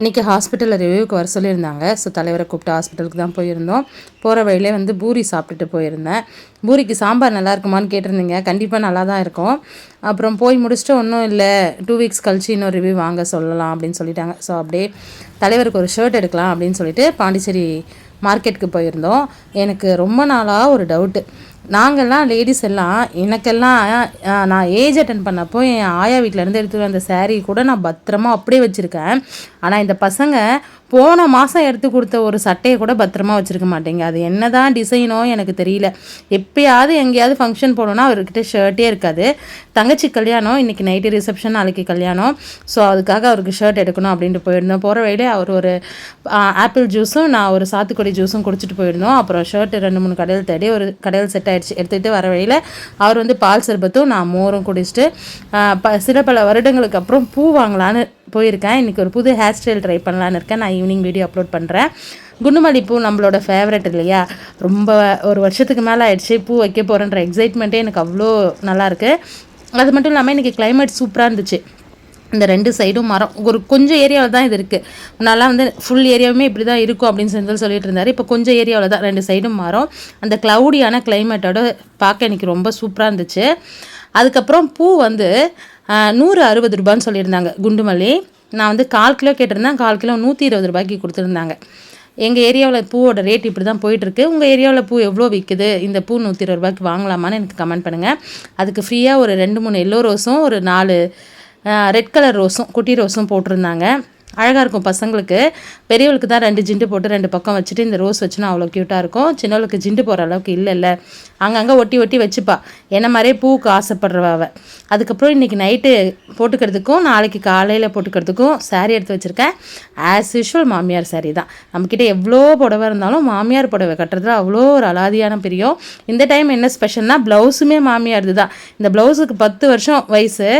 இன்றைக்கி ஹாஸ்பிட்டலில் ரிவ்யூக்கு வர சொல்லியிருந்தாங்க. ஸோ தலைவரை கூப்பிட்டு ஹாஸ்பிட்டலுக்கு தான் போயிருந்தோம். போகிற வழியிலே வந்து பூரி சாப்பிட்டுட்டு போயிருந்தேன். பூரிக்கு சாம்பார் நல்லா இருக்குமான்னு கேட்டிருந்தீங்க. கண்டிப்பாக நல்லா தான் இருக்கும். அப்புறம் போய் முடிச்சுட்டு ஒன்றும் இல்லை. டூ வீக்ஸ் கழிச்சு இன்னொரு ரிவ்யூ வாங்க சொல்லலாம் அப்படின்னு சொல்லிட்டாங்க. ஸோ அப்படியே தலைவருக்கு ஒரு ஷர்ட் எடுக்கலாம் அப்படின்னு சொல்லிட்டு பாண்டிச்சேரி மார்க்கெட்டுக்கு போயிருந்தோம். எனக்கு ரொம்ப நாளாக ஒரு டவுட்டு நாங்கள்லாம் லேடிஸ் எல்லாம் எனக்கெல்லாம் நான் ஏஜ் அட்டன் பண்ணப்போ என் ஆயா வீட்டிலேருந்து எடுத்துகிட்டு வந்த சேரீ கூட நான் பத்திரமா அப்படியே வச்சுருக்கேன். ஆனால் இந்த பசங்க போன மாதம் எடுத்து கொடுத்த ஒரு சட்டையை கூட பத்திரமா வச்சுருக்க மாட்டேங்க. அது என்ன தான் டிசைனோ எனக்கு தெரியல. எப்பயாவது எங்கேயாவது ஃபங்க்ஷன் போனோன்னா அவர்கிட்ட ஷர்ட்டே இருக்காது. தங்கச்சி கல்யாணம் இன்றைக்கி நைட்டு ரிசப்ஷன் நாளைக்கு கல்யாணம். ஸோ அதுக்காக அவருக்கு ஷர்ட் எடுக்கணும் அப்படின்ட்டு போயிருந்தோம். போகிற வழியிலே அவர் ஒரு ஆப்பிள் ஜூஸும் நான் ஒரு சாத்துக்குடி ஜூஸும் குடிச்சிட்டு போயிருந்தோம். அப்புறம் ஷர்ட் ரெண்டு மூணு கடையில் தேடி ஒரு கடையில் செட் ஆயிடுச்சு எடுத்துகிட்டு வர வழியில் அவர் வந்து பால் சர்பத்தும் நான் மோரும் குடிச்சிட்டு சில பல வருடங்களுக்கு அப்புறம் பூ வாங்கலான்னு போயிருக்கேன். இன்றைக்கி ஒரு புது ஹேர் ஸ்டைல் ட்ரை பண்ணலான்னு இருக்கேன். நான் ஈவினிங் வீடியோ அப்லோட் பண்ணுறேன் குண்டுமல்லி பூ நம்மளோட ஃபேவரட் இல்லையா? ரொம்ப ஒரு வருஷத்துக்கு மேலே ஆயிடுச்சு பூ வைக்க போகிறேன்ற எக்ஸைட்மெண்ட்டே எனக்கு அவ்வளோ நல்லாயிருக்கு அது மட்டும் இல்லாமல் இன்றைக்கி கிளைமேட் சூப்பராக இருந்துச்சு. இந்த ரெண்டு சைடும் மரம். ஒரு கொஞ்சம் ஏரியாவில் தான் இது இருக்குது நல்லா வந்து ஃபுல் ஏரியாவுமே இப்படி தான் இருக்கும் அப்படின்னு சொல்லி சொல்லிட்டு இருந்தார். இப்போ கொஞ்சம் ஏரியாவில் தான் ரெண்டு சைடும் மரம். அந்த க்ளவுடியான கிளைமேட்டோட பார்க்க எனக்கு ரொம்ப சூப்பராக இருந்துச்சு. அதுக்கப்புறம் பூ வந்து நூறு அறுபது ரூபான்னு சொல்லியிருந்தாங்க குண்டுமல்லி. நான் வந்து கால் கிலோ கேட்டிருந்தேன். கால் கிலோ நூற்றி இருபது ரூபாய்க்கு கொடுத்துருந்தாங்க. எங்கள் ஏரியாவில் பூவோட ரேட் இப்படி தான் போயிட்டுருக்கு. உங்கள் ஏரியாவில் பூ எவ்வளோ விற்குது இந்த பூ நூற்றி இருபது ரூபாய்க்கு வாங்கலாமான்னு எனக்கு கமெண்ட் பண்ணுங்கள் அதுக்கு ஃப்ரீயாக ஒரு ரெண்டு மூணு எல்லோ ரோஸும் ஒரு நாலு ரெட் கலர் ரோஸும் குட்டி ரோஸும் போட்டிருந்தாங்க. அழகாக இருக்கும் பசங்களுக்கு. பெரியவளுக்கு தான் ரெண்டு ஜிண்டு போட்டு ரெண்டு பக்கம் வச்சுட்டு இந்த ரோஸ் வச்சுனா அவ்வளோ க்யூட்டாக இருக்கும். சின்னவளுக்கு ஜிண்டு போகிற அளவுக்கு இல்லை இல்லை அங்கங்கே ஒட்டி ஒட்டி வச்சுப்பா. என்ன மாதிரியே பூவுக்கு ஆசைப்படுறவ அவள் அதுக்கப்புறம் இன்றைக்கி நைட்டு போட்டுக்கிறதுக்கும் நாளைக்கு காலையில் போட்டுக்கிறதுக்கும் சாரீ எடுத்து வச்சுருக்கேன். ஆஸ் யூஷுவல் மாமியார் சாரீ தான். நம்மக்கிட்ட எவ்வளோ புடவை இருந்தாலும் மாமியார் புடவை கட்டுறதுல அவ்வளோ ஒரு அலாதியான பிரியம். இந்த டைம் என்ன ஸ்பெஷல்னால் ப்ளவுஸுமே மாமியார் தான். இந்த ப்ளவுஸுக்கு பத்து வருஷம் வயசு.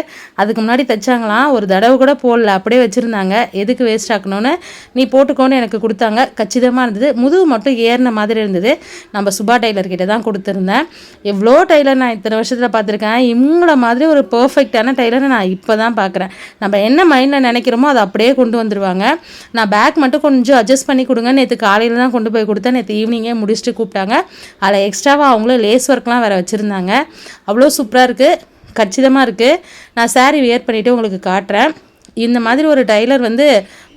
அதுக்கு முன்னாடி தைச்சாங்களாம். ஒரு தடவை கூட போடல. அப்படியே வச்சுருந்தாங்க. எதுக்கு வேஸ்ட் ஆக்கணும்னு நீ போட்டுக்கோன்னு எனக்கு கொடுத்தாங்க. கச்சிதமாக இருந்தது. முதுகு மட்டும் ஏறின மாதிரி இருந்தது. நம்ம சுபா டெய்லர்கிட்ட தான் கொடுத்துருந்தேன். எவ்வளோ டைலர் நான் இத்தனை வருஷத்தில் பார்த்துருக்கேன். இவங்கள மாதிரி ஒரு பர்ஃபெக்டான டைலரை நான் இப்போ தான் பார்க்குறேன். நம்ம என்ன மைண்டில் நினைக்கிறோமோ அதை அப்படியே கொண்டு வந்துடுவாங்க நான் பேக் மட்டும் கொஞ்சம் அட்ஜஸ்ட் பண்ணி கொடுங்க. நேற்று காலையில் தான் கொண்டு போய் கொடுத்தேன். நேற்று ஈவினிங்கே முடிச்சுட்டு கூப்பிட்டாங்க. அதில் எக்ஸ்ட்ராவாக அவங்களும் லேஸ் ஒர்க்லாம் வேறு வச்சுருந்தாங்க. அவ்வளோ சூப்பராக இருக்குது கச்சிதமாக இருக்குது நான் சாரீ வியர் பண்ணிவிட்டு உங்களுக்கு காட்டுறேன். இந்த மாதிரி ஒரு டைலர் வந்து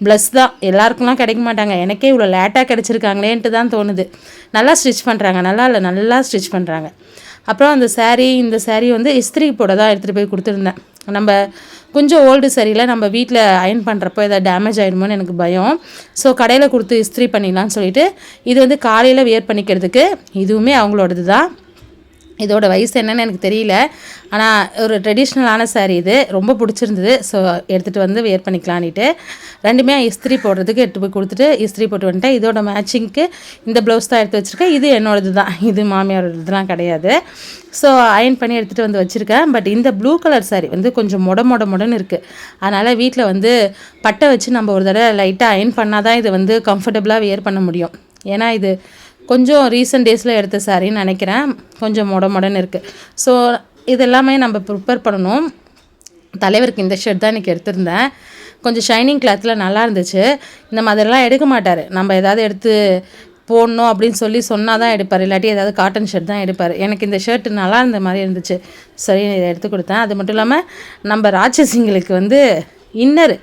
ப்ளஸ் தான். எல்லாருக்கும்லாம் கிடைக்க மாட்டாங்க. எனக்கே இவ்வளோ லேட்டாக கிடச்சிருக்காங்களேன்ட்டு தான் தோணுது. நல்லா ஸ்டிச் பண்ணுறாங்க நல்லா இல்லை நல்லா ஸ்டிச் பண்ணுறாங்க அப்புறம் அந்த சேரீ இந்த சேரீ வந்து இஸ்திரி போட தான் எடுத்துகிட்டு போய் கொடுத்துருந்தேன். நம்ம கொஞ்சம் ஓல்டு சரியில் நம்ம வீட்டில் அயன் பண்ணுறப்போ எதாவது டேமேஜ் ஆகிடுமோன்னு எனக்கு பயம். ஸோ கடையில் கொடுத்து இஸ்திரி பண்ணிடலான்னு சொல்லிட்டு இது வந்து காலையில் வியர் பண்ணிக்கிறதுக்கு இதுவுமே அவங்களோடது தான் இதோட வயசு என்னன்னு எனக்கு தெரியல. ஆனால் ஒரு ட்ரெடிஷ்னலான சாரீ இது. ரொம்ப பிடிச்சிருந்தது. ஸோ எடுத்துகிட்டு வந்து வியர் பண்ணிக்கலான்ட்டு ரெண்டுமே இஸ்திரி போடுறதுக்கு எடுத்து போய் கொடுத்துட்டு இஸ்திரி போட்டு வந்துட்டேன். இதோட மேட்சிங்க்கு இந்த ப்ளவுஸ் தான் எடுத்து வச்சுருக்கேன். இது என்னோடது தான் இது மாமியாரோட இதெல்லாம் கிடையாது. ஸோ அயன் பண்ணி எடுத்துகிட்டு வந்து வச்சுருக்கேன். பட் இந்த ப்ளூ கலர் சாரீ வந்து கொஞ்சம் மொட மொட மொடன்னு இருக்குது அதனால் வீட்டில் வந்து பட்டை வச்சு நம்ம ஒரு தடவை லைட்டாக அயன் பண்ணால் தான் இது வந்து கம்ஃபர்டபுளாக வியர் பண்ண முடியும். ஏன்னா இது கொஞ்சம் ரீசெண்ட் டேஸில் எடுத்த சாரின்னு நினைக்கிறேன். கொஞ்சம் மொட மொடன்னு இருக்குது ஸோ இது எல்லாமே நம்ம ப்ரிப்பேர் பண்ணணும். தலைவருக்கு இந்த ஷர்ட் தான் இன்றைக்கி எடுத்திருந்தேன். கொஞ்சம் ஷைனிங் கிளாத்தில் நல்லா இருந்துச்சு. இந்த மாதிரிலாம் எடுக்க மாட்டார். நம்ம எதாவது எடுத்து போடணும் அப்படின்னு சொல்லி சொன்னால் தான் எடுப்பார். இல்லாட்டி ஏதாவது காட்டன் ஷர்ட் தான் எடுப்பார். எனக்கு இந்த ஷர்ட் நல்லா இருந்த மாதிரி இருந்துச்சு. சரி இதை எடுத்து கொடுத்தேன். அது மட்டும் இல்லாமல் நம்ம ராட்சசிங்களுக்கு வந்து இன்னர்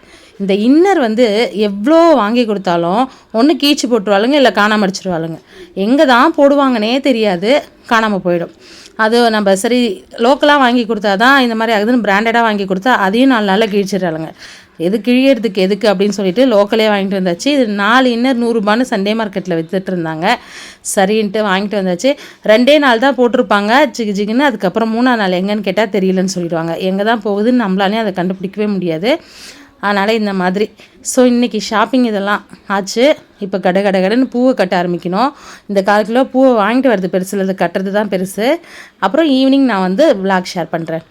இந்த இன்னர் வந்து எவ்வளோ வாங்கி கொடுத்தாலும் ஒன்று கீச்சு போட்டுருவாளுங்க இல்லை காணாமல் அடிச்சிருவாளுங்க. எங்கே தான் போடுவாங்கன்னே தெரியாது காணாமல் போயிடும். அது நம்ம சரி லோக்கலாக வாங்கி கொடுத்தா தான் இந்த மாதிரி ஆகுதுன்னு பிராண்டடாக வாங்கி கொடுத்தா அதையும் நாலு நாளில் கிழிச்சிடுறாளுங்க. எது கிழியறதுக்கு எதுக்கு அப்படின்னு சொல்லிட்டு லோக்கலே வாங்கிட்டு வந்தாச்சு. இது நாலு இன்னர் நூறுரூபான்னு சண்டே மார்க்கெட்டில் வித்துட்டு இருந்தாங்க. சரின்ட்டு வாங்கிட்டு வந்தாச்சு. ரெண்டே நாள் தான் போட்டிருப்பாங்க. ஜிகு ஜிகுன்னு அதுக்கப்புறம் மூணாம் நாள் எங்கன்னு கேட்டால் தெரியலன்னு சொல்லிடுவாங்க. எங்கே தான் போகுதுன்னு நம்மளாலே அதை கண்டுபிடிக்கவே முடியாது. அதனால் இந்த மாதிரி. ஸோ இன்றைக்கி ஷாப்பிங் இதெல்லாம் ஆச்சு. இப்போ கடை கடை கடைன்னு பூவை கட்ட ஆரம்பிக்கணும். இந்த காலத்தில் கிலோ பூவை வாங்கிட்டு வரது பெருசு இல்லை கட்டுறது தான் பெருசு. அப்புறம் ஈவினிங் நான் வந்து விளாக் ஷேர் பண்ணுறேன்